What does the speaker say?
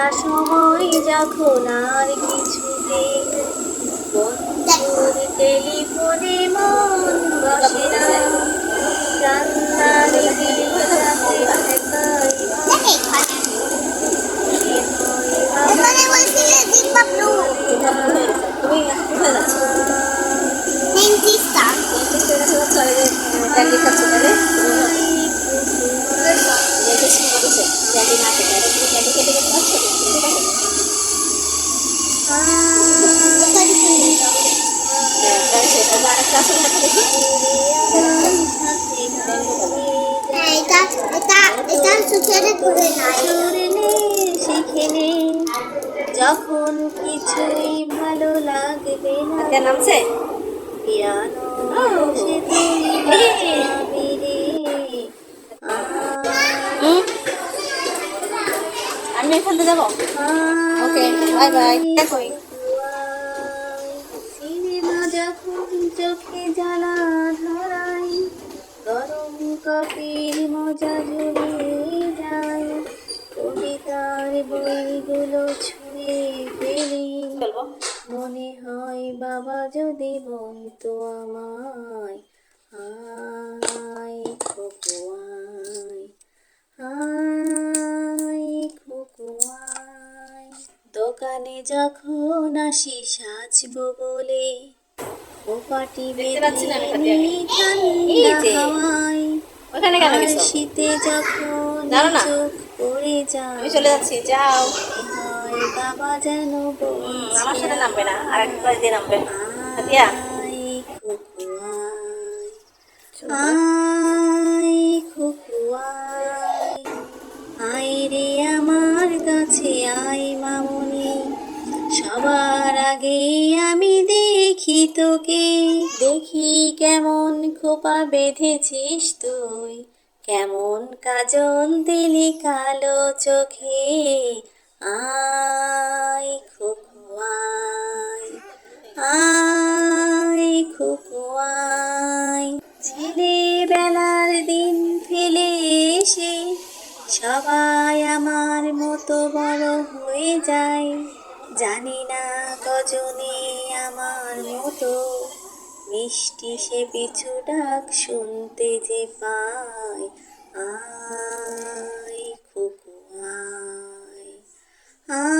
একটা সময় যখন আর কিছু নেই। বন্ধুর টেলিফোনে মন বসে না কান্নার এটা এটা এটা সুচরে করে নাই শিখে নে যখন কিছুই ভালো লাগবে না নামছে? পিয়ানো সে তুই রে আমি এখান থেকে যাব। ওকে বাই বাই দেখোই বইগুলো ছুঁয়ে ফেলি। মনে হয় বাবা যদি বলতো আমায় হাই খোকুয়াই দোকানে যখন আসি সাজবো বলে ও পাটি না আমি বেঁধে ঠান্ডা হাওয়ায় শীতে যখন চোখ পড়ে যায় আমি চলে যাচ্ছি যাও। বাবা যেন আমার সাথে নামবে না আর এক দিয়ে নামবে। হাতিয়া আই খুকুয়াই আই রে আমার কাছে আই মামুনি। সবার আগে আমি দেখি তোকে। দেখি কেমন খোপা বেঁধেছিস তুই। কেমন কাজল দিলি কালো চোখে? আই খুকুয়াই আই খুকুয়াই ছেলেবেলার দিন ফেলে এসে সবাই আমার মতো বড় হয়ে যায়। জানি না কজনে আমার মতো। মিষ্টি সে পিছু ডাক শুনতে যে পায়। আই আয়। আই